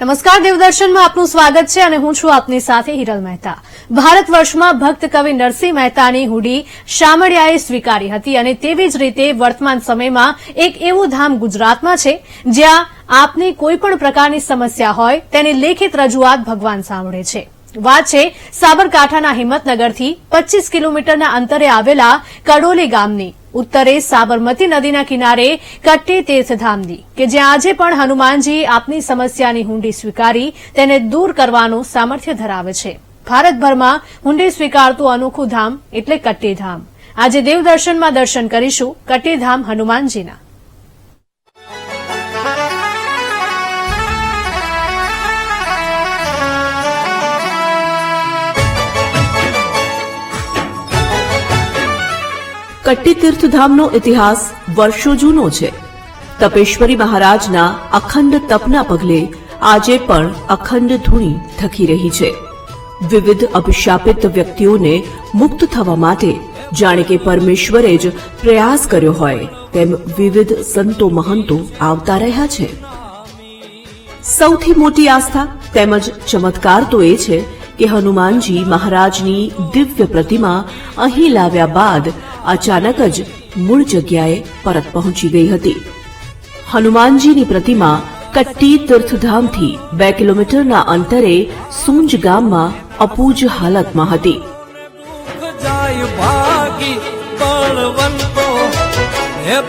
નમસ્કાર, દેવદર્શનમાં આપનું સ્વાગત છે અને હું છું આપની સાથે હિરલ મહેતા. ભારત વર્ષમાં ભક્ત કવિ નરસિંહ મહેતાની હુડી શામળિયાએ સ્વીકારી હતી અને તેવી જ રીતે વર્તમાન સમયમાં એક એવું ધામ ગુજરાતમાં છે, જ્યાં આપની કોઈ પણ પ્રકારની સમસ્યા હોય, તેની લેખિત રજૂઆત ભગવાન સાંભળે છે. વાત છે, સાબરકાંઠાના હિંમતનગરથી પચ્ચીસ કિલોમીટરના અંતરે આવેલા કડોલી ગામની. ઉત્તરે સાબરમતી નદીના કિનારે કટ્ટી તીર્થધામની. કે જ્યાં આજે પણ હનુમાનજી આપની સમસ્યાની હુંડી સ્વીકારી, તેને દૂર કરવાનું સામર્થ્ય ધરાવે છે. ભારતભરમાં હુંડી સ્વીકારતું અનોખું ધામ એટલે કટ્ટીધામ આજે દેવદર્શનમાં દર્શન કરીશું કટ્ટીધામ હનુમાનજીના. કટ્ટી તીર્થધામનો ઇતિહાસ વર્ષો જૂનો છે. તપેશ્વરી મહારાજના અખંડ તપના પગલે આજે પણ અખંડ ધૂણી થકી રહી છે. વિવિધ અભિશાપિત વ્યક્તિઓને મુક્ત થવા માટે જાણે કે પરમેશ્વરે જ પ્રયાસ કર્યો હોય, તેમ વિવિધ સંતો મહંતો આવતા રહ્યા છે. સૌથી મોટી આસ્થા તેમજ ચમત્કાર તો એ છે કે હનુમાનજી મહારાજની દિવ્ય પ્રતિમા અહીં લાવ્યા બાદ અચાનક જ મૂળ જગ્યાએ પરત પહોંચી ગઈ હતી. હનુમાનજીની પ્રતિમા કટ્ટી તીર્થધામથી બે કિલોમીટરના અંતરે સૂંજ ગામમાં અપૂજ હાલતમાં હતી.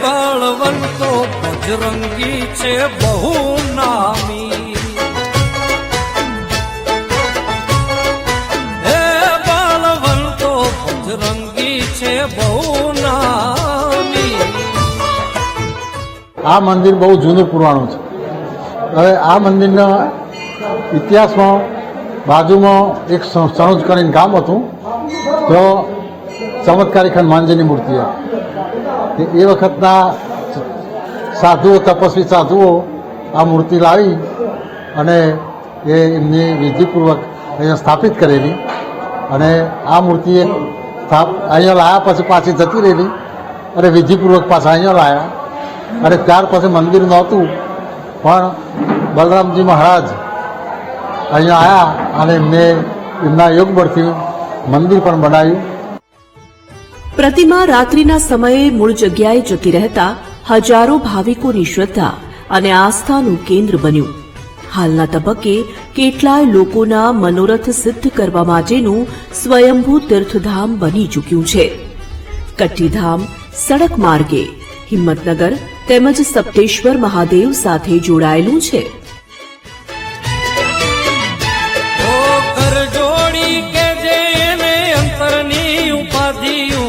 બળવંતો, બજરંગી છે બહુ નામી. બહુ આ મંદિર બહુ જૂનું પુરાણું છે. હવે આ મંદિરના ઇતિહાસમાં બાજુમાં એક સણુજ કરીને ગામ હતું. તો ચમત્કારી હનુમાનજીની મૂર્તિ હતી એ વખતના સાધુઓ, તપસ્વી સાધુઓ આ મૂર્તિ લાવી અને એ એમની વિધિપૂર્વક અહીંયા સ્થાપિત કરેલી. અને આ મૂર્તિ એક સ્થાપ અહીંયા લાયા પછી પાછી જતી રહેલી. અને વિધિપૂર્વક પાછા અહીંયા લાયા. અને ત્યાર પછી મંદિર નહોતું, પણ બલરામજી મહારાજ અહીંયા આવ્યા અને એમને એમના યોગ બળથી મંદિર પણ બનાવ્યું. પ્રતિમા રાત્રિના સમયે મૂળ જગ્યાએ જતી રહેતા હજારો ભાવિકોની શ્રદ્ધા અને આસ્થાનું કેન્દ્ર બન્યું. હાલના તબક્કે કેટલાય લોકોના મનોરથ સિદ્ધ કરવા માટેનું સ્વયંભૂ તીર્થધામ બની ચૂક્યું છે. કટ્ટીધામ, સડક માર્ગે, હિંમતનગર તેમજ સપ્તેશ્વર મહાદેવ સાથે જોડાયેલું છે. ઉપાધિયું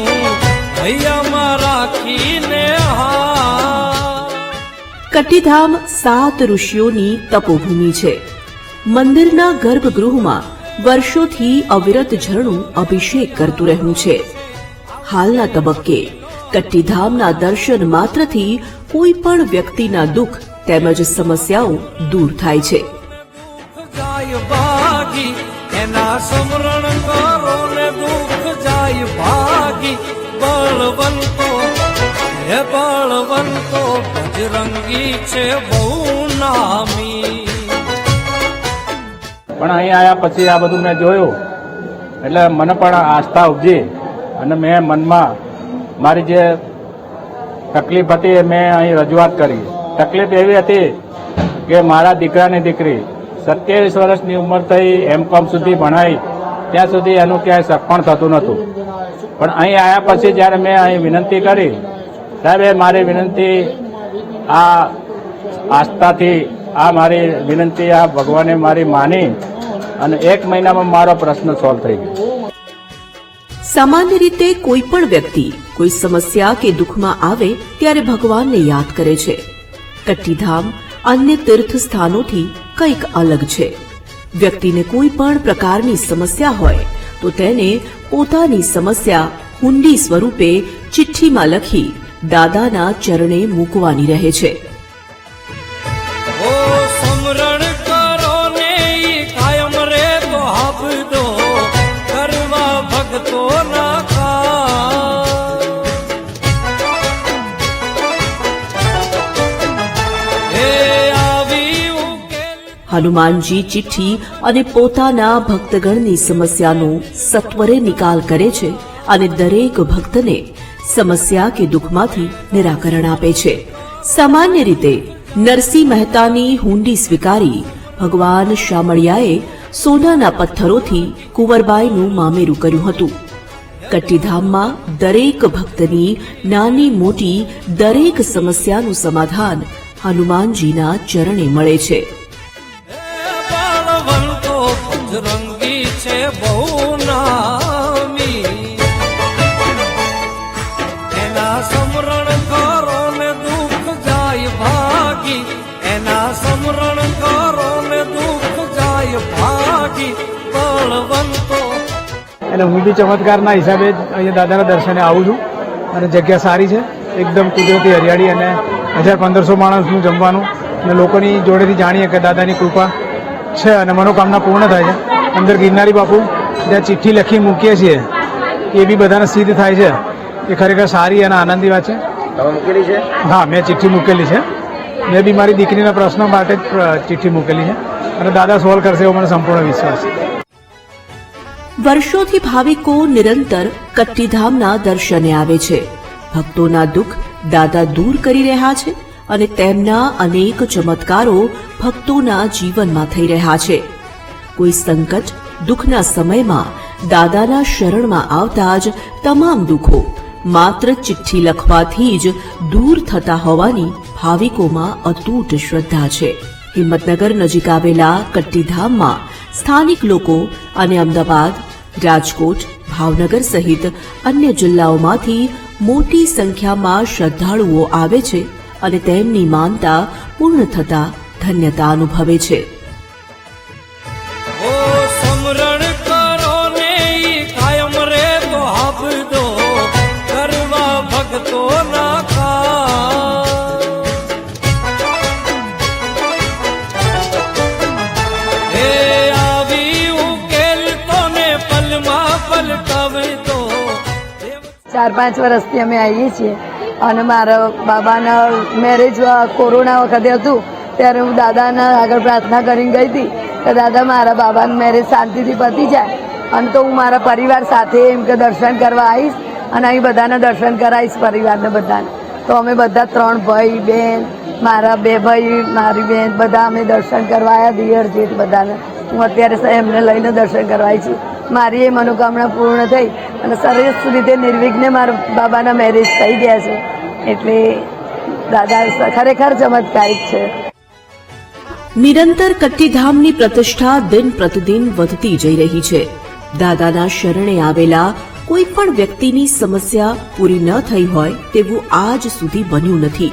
કટ્ટીધામ સાત ઋષિઓની તપોભૂમિ છે. મંદિરના ગર્ભગૃહમાં વર્ષોથી અવિરત ઝરણું અભિષેક કરતું રહ્યું છે. હાલના તબક્કે કટ્ટીધામના દર્શન માત્રથી કોઈ પણ વ્યક્તિના દુઃખ તેમજ સમસ્યાઓ દૂર થાય છે. બળવંતો બજરંગી છે બહુ નામી. પણ અહીં આવ્યા પછી આ બધું મેં જોયું. એટલે મને પણ આસ્થા ઉપજી અને મેં મનમાં મારી જે તકલીફ હતી એ મેં અહીં રજૂઆત કરી. તકલીફ એવી હતી કે મારા દીકરાની દીકરી સત્યાવીસ વર્ષની ઉંમર થઈ એમ કોમ સુધી ભણાઈ. ત્યાં સુધી એનું ક્યાંય સફળ થતું નહોતું. પણ અહીં આવ્યા પછી જ્યારે મેં અહીં વિનંતી કરી, સાહેબ, એ મારી વિનંતી આ આસ્થાથી આ મારી વિનંતી આ ભગવાને મારી માની અને એક મહિનામાં મારો પ્રશ્ન સોલ્વ થઈ ગયો. સામાન્ય રીતે કોઈ પણ વ્યક્તિ કોઈ સમસ્યા કે દુઃખમાં આવે ત્યારે ભગવાનને યાદ કરે છે. કટ્ટીધામ અન્ય તીર્થ સ્થાનોથી કંઈક અલગ છે. વ્યક્તિને કોઈ પણ પ્રકારની સમસ્યા હોય તો તેને પોતાની સમસ્યા હુંડી સ્વરૂપે ચિઠ્ઠીમાં લખી દાદાના ચરણે મૂકવાની રહે છે. હનુમાનજી ચિઠ્ઠી અને પોતાના ભક્તગણની સમસ્યાનો સત્વરે નિકાલ કરે છે અને દરેક ભક્તને સમસ્યા કે દુઃખમાંથી નિરાકરણ આપે છે. સામાન્ય રીતે, નરસિંહ મહેતાની હુંડી સ્વીકારી ભગવાન શામળિયાએ સોનાના પથ્થરોથી કુંવરબાઈનું મામેરું કર્યું હતું. કટ્ટીધામમાં દરેક ભક્તની નાની મોટી દરેક સમસ્યાનું સમાધાન હનુમાનજીના ચરણે મળે છે. એટલે હું બી ચમત્કારના હિસાબે જ અહીંયા દાદાના દર્શને આવું છું. અને જગ્યા સારી છે. એકદમ કુદરતી હરિયાળી અને હજાર પંદરસો માણસનું જમવાનું. અને લોકોની જોડેથી જાણીએ કે દાદાની કૃપા છે અને મનોકામના પૂર્ણ થાય છે. અંદર ગિરનારી બાપુ જ્યાં ચિઠ્ઠી લખી મૂકીએ છીએ એ બી બધાને સિદ્ધ થાય છે. એ ખરેખર સારી અને આનંદની વાત છે. તમે મૂકેલી છે? હા મેં ચિઠ્ઠી મૂકેલી છે. મેં બી મારી દીકરીના પ્રશ્નો માટે જ ચિઠ્ઠી મૂકેલી છે. અને દાદા સોલ્વ કરશે એવો મને સંપૂર્ણ વિશ્વાસ છે. વર્ષોથી ભાવિકો નિરંતર કટ્ટીધામના દર્શને આવે છે. ભક્તોના દુઃખ દાદા દૂર કરી રહ્યા છે અને તેમના અનેક ચમત્કારો ભક્તોના જીવનમાં થઈ રહ્યા છે. કોઈ સંકટ, દુઃખના સમયમાં દાદાના શરણમાં આવતા જ તમામ દુઃખો માત્ર ચિઠ્ઠી લખવાથી જ દૂર થતા હોવાની ભાવિકોમાં અતૂટ શ્રદ્ધા છે. હિંમતનગર નજીક આવેલા કટ્ટીધામમાં સ્થાનિક લોકો અને અમદાવાદ રાજકોટ, ભાવનગર સહિત અન્ય જિલ્લાઓમાંથી મોટી સંખ્યામાં શ્રદ્ધાળુઓ આવે છે અને તેમની માનતા પૂર્ણ થતા ધન્યતા અનુભવે છે. ચાર, પાંચ વર્ષથી અમે આવીએ છીએ. અને મારા બાબાના મેરેજ કોરોના વખતે હતું, ત્યારે હું દાદાના આગળ પ્રાર્થના કરીને ગઈ હતી કે દાદા, મારા બાબાનું મેરેજ શાંતિથી પતી જાય. અને તો હું મારા પરિવાર સાથે એમ કે દર્શન કરવા આવીશ અને અહીં બધાના દર્શન કરાવીશ પરિવારને બધાને. તો અમે બધા ત્રણ ભાઈ બહેન મારા બે ભાઈ, મારી બેન, બધા અમે દર્શન કરવા આવ્યા દિયર જેઠ બધાને. હું અત્યારે એમને લઈને દર્શન કરવા આવી છું. મારી એ મનોકામના પૂર્ણ થઈ અને સરસ રીતે નિર્વિઘ્ને મારા બાબાના મેરેજ થઈ ગયા છે. એટલે દાદા ખરેખર ચમત્કારિક છે. નિરંતર કટ્ટીધામની પ્રતિષ્ઠા દિન પ્રતિદિન વધતી જઈ રહી છે. દાદાના શરણે આવેલા કોઈ પણ વ્યક્તિની સમસ્યા પૂરી ન થઈ હોય તેવું આજ સુધી બન્યું નથી.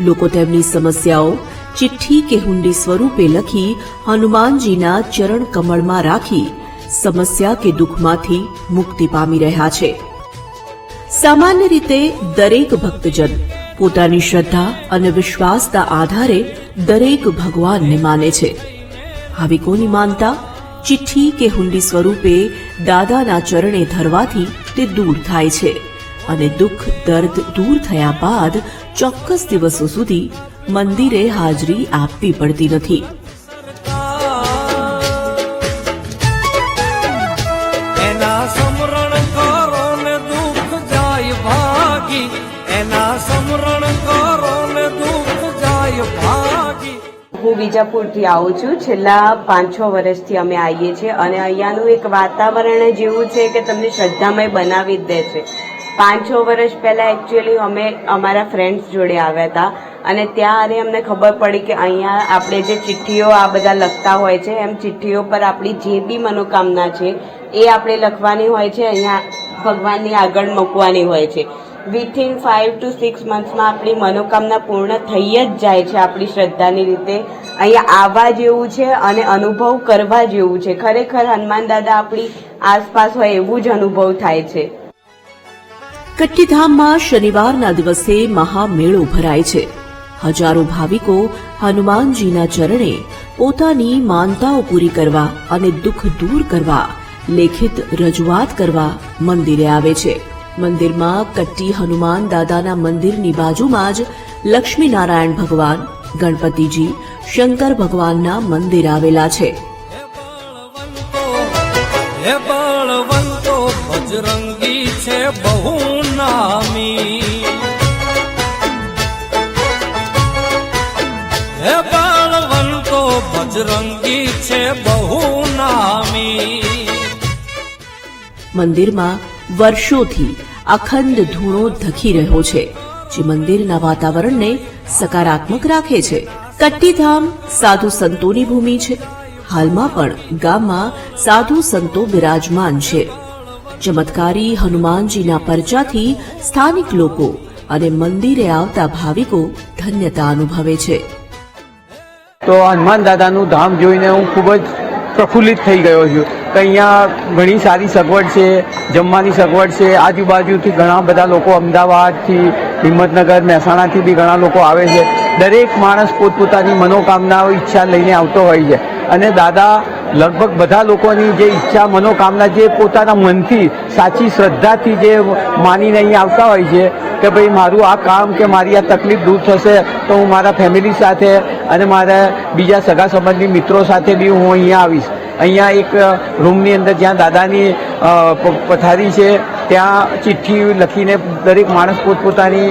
લોકો તેમની સમસ્યાઓ ચિઠ્ઠી કે હુંડી સ્વરૂપે લખી હનુમાનજીના ચરણ કમળમાં રાખી સમસ્યા કે દુઃખમાંથી મુક્તિ પામી રહ્યા છે. સામાન્ય રીતે દરેક ભક્તજન પોતાની શ્રદ્ધા અને વિશ્વાસના આધારે દરેક ભગવાનને માને છે. આવી કોની માનતા? ચિઠ્ઠી કે હુંડી સ્વરૂપે દાદાના ચરણે ધરવાથી તે દૂર થાય છે અને દુઃખ, દર્દ દૂર થયા બાદ ચોક્કસ દિવસો સુધી મંદિરે હાજરી આપવી પડતી નથી. હું બીજાપુરથી આવું છું. છેલ્લા પાંચ, છ વર્ષથી અમે આવીએ છીએ અને અહીંયાનું એક વાતાવરણ જ એવું છે કે તમને શ્રદ્ધામય બનાવી જ દે છે. પાંચ, છ વર્ષ પહેલાં એકચ્યુઅલી અમે અમારા ફ્રેન્ડ્સ જોડે આવ્યા હતા અને ત્યારે અમને ખબર પડી કે અહીંયા આપણે જે ચિઠ્ઠીઓ આ બધા લખતા હોય છે, એમ ચિઠ્ઠીઓ પર આપણી જે બી મનોકામના છે એ આપણે લખવાની હોય છે, અહીંયા ભગવાનની આગળ મૂકવાની હોય છે. વિથિન ફાઇવ ટુ સિક્સ મંથ્સમાં આપણી મનોકામના પૂર્ણ થઈ જ જાય છે આપણી શ્રદ્ધાની રીતે. અહીંયા આવવા જેવું છે અને અનુભવ કરવા જેવું છે. ખરેખર હનુમાન દાદા આપણી આસપાસ હોય એવું જ અનુભવ થાય છે. કટ્ટીધામમાં શનિવારના દિવસે મહામેળો ભરાય છે. હજારો ભાવિકો હનુમાનજીના ચરણે પોતાની માનતાઓ પૂરી કરવા અને દુઃખ દૂર કરવા, લેખિત રજૂઆત કરવા મંદિરે આવે છે. મંદિરમાં કટ્ટી હનુમાન દાદાના મંદિરની બાજુમાં જ લક્ષ્મીનારાયણ ભગવાન ગણપતિજી શંકર ભગવાનના મંદિર આવેલા છે. બજરંગી છે બહુ નામી. હે બળવંતો બજરંગી છે બહુ નામી. મંદિરમાં વર્ષોથી અખંડ ધૂણો ધખી રહ્યો છે, જે મંદિરના વાતાવરણને સકારાત્મક રાખે છે. કટ્ટીધામ સાધુ સંતોની ભૂમિ છે. હાલમાં પણ ગામમાં સાધુ સંતો બિરાજમાન છે. ચમત્કારી હનુમાનજીના પરચાથી સ્થાનિક લોકો અને મંદિરે આવતા ભાવિકો ધન્યતા અનુભવે છે. તો હનુમાન દાદાનું ધામ જોઈને હું ખૂબ જ પ્રફુલ્લિત થઈ ગયો છું. કે અહીંયા ઘણી સારી સગવડ છે, જમવાની સગવડ છે. આજુબાજુથી ઘણા બધા લોકો અમદાવાદથી, હિંમતનગર, મહેસાણાથી બી ઘણા લોકો આવે છે. દરેક માણસ પોતપોતાની મનોકામનાઓ, ઈચ્છા લઈને આવતો હોય છે. અને દાદા, લગભગ બધા લોકોની જે ઈચ્છા, મનોકામના જે પોતાના મનથી, સાચી શ્રદ્ધાથી જે માનીને અહીં આવતા હોય છે કે ભાઈ મારું આ કામ કે મારી આ તકલીફ દૂર થશે તો હું મારા ફેમિલી સાથે અને મારા બીજા સગા સંબંધી મિત્રો સાથે બી હું અહીંયા આવીશ. અહીંયા એક રૂમની અંદર જ્યાં દાદાની પથારી છે, ત્યાં ચિઠ્ઠી લખીને દરેક માણસ પોતપોતાની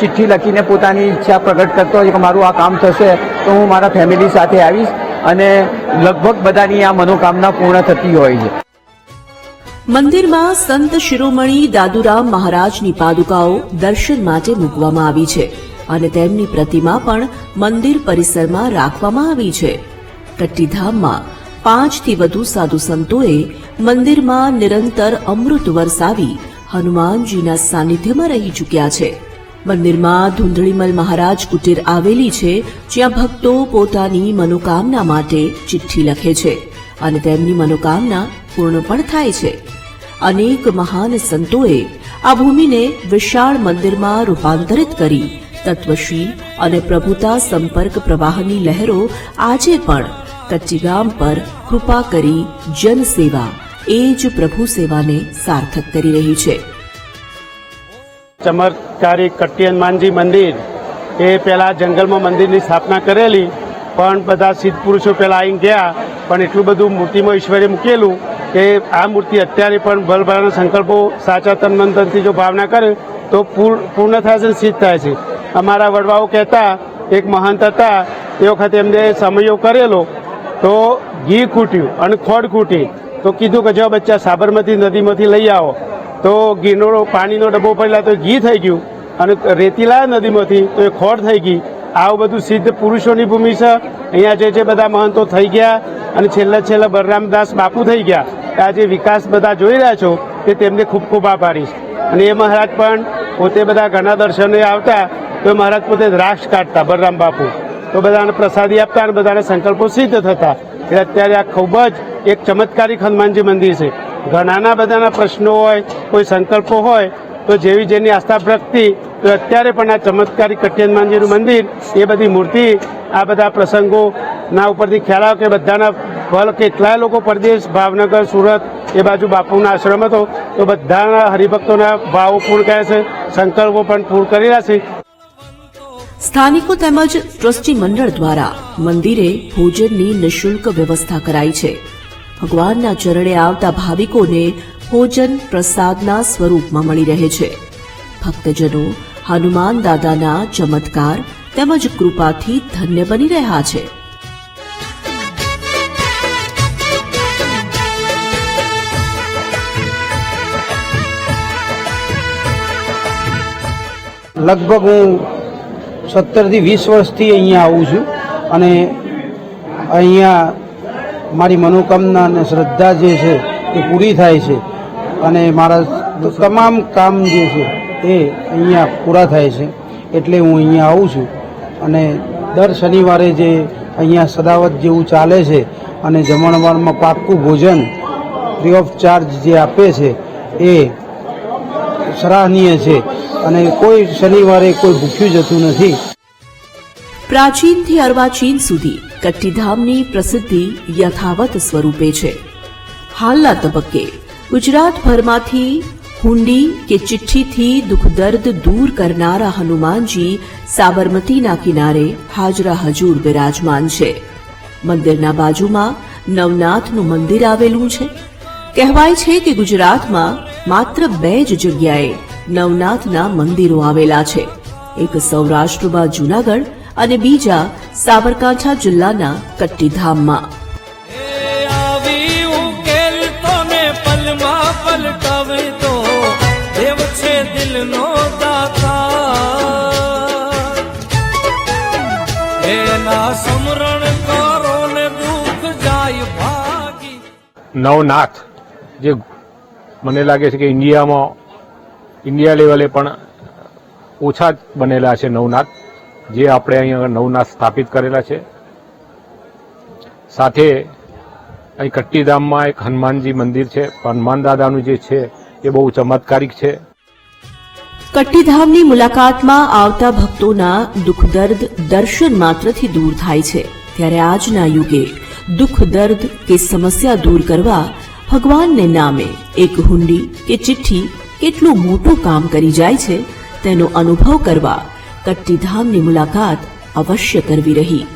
ચિઠ્ઠી લખીને પોતાની ઈચ્છા પ્રગટ કરતો હોય કે મારું આ કામ થશે, તો હું મારા ફેમિલી સાથે આવીશ અને લગભગ બધાની આ મનોકામના પૂર્ણ થતી હોય છે. મંદિરમાં સંત શિરોમણી દાદુરામ મહારાજની પાદુકાઓ દર્શન માટે મૂકવામાં આવી છે અને તેમની પ્રતિમા પણ મંદિર પરિસરમાં રાખવામાં આવી છે. કટ્ટીધામમાં પાંચથી વધુ સાધુ સંતોએ મંદિરમાં નિરંતર અમૃત વરસાવી હનુમાનજીના સાનિધ્યમાં રહી ચૂક્યા છે. મંદિરમાં ધૂંધળીમલ મહારાજ કુટીર આવેલી છે, જ્યાં ભક્તો પોતાની મનોકામના માટે ચિઠ્ઠી લખે છે અને તેમની મનોકામના પૂર્ણ પણ થાય છે. અનેક મહાન સંતોએ આ ભૂમિને વિશાળ મંદિરમાં રૂપાંતરિત કરી. તત્વશી અને પ્રભુતા સંપર્ક પ્રવાહની લહેરો આજે પણ કચ્ચીગામ પર કૃપા કરી જનસેવા એ જ પ્રભુ સેવાને સાર્થક કરી રહી છે ચમત્કારી કટ્ટી હનુમાનજી મંદિર એ પેલા જંગલમાં મંદિરની સ્થાપના કરેલી પણ બધા સિદ્ધ પુરુષો પેલા આવી ગયા પણ એટલું બધું મૂર્તિમાં ઈશ્વરે મૂકેલું કે આ મૂર્તિ અત્યારે પણ ભલભલાના સંકલ્પો સાચા તનમંતરથી જો ભાવના કરે, તો પૂર- પૂર્ણ થાય છે સિદ્ધ થાય છે. અમારા વડવાઓ કહેતા, એક મહંત હતા, એ વખતે એમને સમયો કરેલો તો ઘી ખૂટ્યું અને ખોડ ખૂટી. તો કીધું કે જો બચ્ચા, સાબરમતી નદીમાંથી લઈ આવો. તો ઘીનો પાણીનો ડબ્બો પડેલા તો ઘી થઈ ગયું. અને રેતી લાયા નદીમાંથી તો એ ખોડ થઈ ગઈ. આવું બધું સિદ્ધ પુરુષોની ભૂમિ છે. અહીંયા જે જે બધા મહંતો થઈ ગયા અને છેલ્લા છેલ્લા બલરામદાસ બાપુ થઈ ગયા આ જે વિકાસ બધા જોઈ રહ્યા છો તે તેમને ખૂબ ખૂબ આભારીશ અને એ મહારાજ પણ પોતે બધા ઘણા દર્શને આવતા, તો મહારાજ પોતે રાક્ષ કાઢતા, બલરામ બાપુ. તો બધાને પ્રસાદી આપતા અને બધાને સંકલ્પો સિદ્ધ થતા. એટલે અત્યારે આ ખૂબ જ એક ચમત્કારિક હનુમાનજી મંદિર છે. ઘણાના બધાના પ્રશ્નો હોય, કોઈ સંકલ્પો હોય, તો જેવી જેની આસ્થા ભક્તિ, તો અત્યારે પણ આ ચમત્કારી કટ્ટી હનુમાનજીનું મંદિર, એ બધી મૂર્તિ, આ બધા પ્રસંગોના ઉપરથી ખ્યાલ આવે કે બધાના ભલ કેટલાય લોકો પરદેશ, ભાવનગર, સુરત, એ બાજુ બાપુના આશ્રમ હતો, તો બધાના હરિભક્તોના ભાવો પૂર્ણ કર્યા છે, સંકલ્પો પણ પૂર્ણ કરેલા છે. સ્થાનિકો તેમજ ટ્રસ્ટી મંડળ દ્વારા મંદિરે ભોજનની નિઃશુલ્ક વ્યવસ્થા કરાઈ છે. ભગવાનના ચરણે આવતા ભાવિકોને ભોજન પ્રસાદના સ્વરૂપમાં મળી રહે છે. ભક્તજનો, હનુમાન દાદાના ચમત્કાર તેમજ કૃપાથી ધન્ય બની રહ્યા છે. લગભગ હું સત્તરથી વીસ વર્ષથી અહીંયા આવું છું. અને અહીંયા મારી મનોકામના અને શ્રદ્ધા જે છે એ પૂરી થાય છે. અને મારા તમામ કામ જે છે એ અહીંયા પૂરા થાય છે. એટલે હું અહીંયા આવું છું. અને દર શનિવારે જે અહીંયા સદાવત જેવું ચાલે છે અને જમણવારમાં પાક્કું ભોજન ફ્રી ઓફ ચાર્જ જે આપે છે એ સરાહનીય છે અને કોઈ શનિવારે કોઈ ભૂખ્યું જતું નથી. પ્રાચીનથી અર્વાચીન સુધી કટ્ટીધામની પ્રસિદ્ધિ યથાવત સ્વરૂપે છે. હાલના તબક્કે ગુજરાતભરમાંથી હુંડી કે ચિઠ્ઠીથી દુઃખ દર્દ દૂર કરનારા હનુમાનજી સાબરમતીના કિનારે હાજરા હજૂર બિરાજમાન છે. મંદિરના બાજુમાં નવનાથનું મંદિર આવેલું છે. કહેવાય છે કે ગુજરાતમાં માત્ર બે જ જગ્યાએ નવનાથના મંદિરો આવેલા છે. એક સૌરાષ્ટ્રમાં જૂનાગઢ અને બીજા સાબરકાંઠા જિલ્લાના કટ્ટીધામમાં. એ આવી ઉકેલ તો ને પલમાં પલટાવે તો દેવ છે દિલનો દાતા. એના સમરણ કરો ને દુઃખ જાય ભાગી. નવનાથ. જે મને લાગે છે કે ઇન્ડિયામાં, ઇન્ડિયા લેવલે પણ ઓછા જ બનેલા છે નવનાથ, જે આપણે અહીંયા નવનાથ સ્થાપિત કરેલા છે. સાથે અહીં કટ્ટીધામમાં એક હનુમાનજી મંદિર છે. હનુમાન દાદાનું જે છે, એ બહુ ચમત્કારિક છે. કટ્ટીધામની મુલાકાતમાં આવતા ભક્તોના દુઃખ દર્દ દર્શન માત્રથી દૂર થાય છે. ત્યારે આજના યુગે દુઃખ દર્દ કે સમસ્યા દૂર કરવા ભગવાનને નામે એક હુંડી કે ચિઠ્ઠી કેટલું મોટું કામ કરી જાય છે, તેનો અનુભવ કરવા કટ્ટીધામની મુલાકાત અવશ્ય કરવી રહી.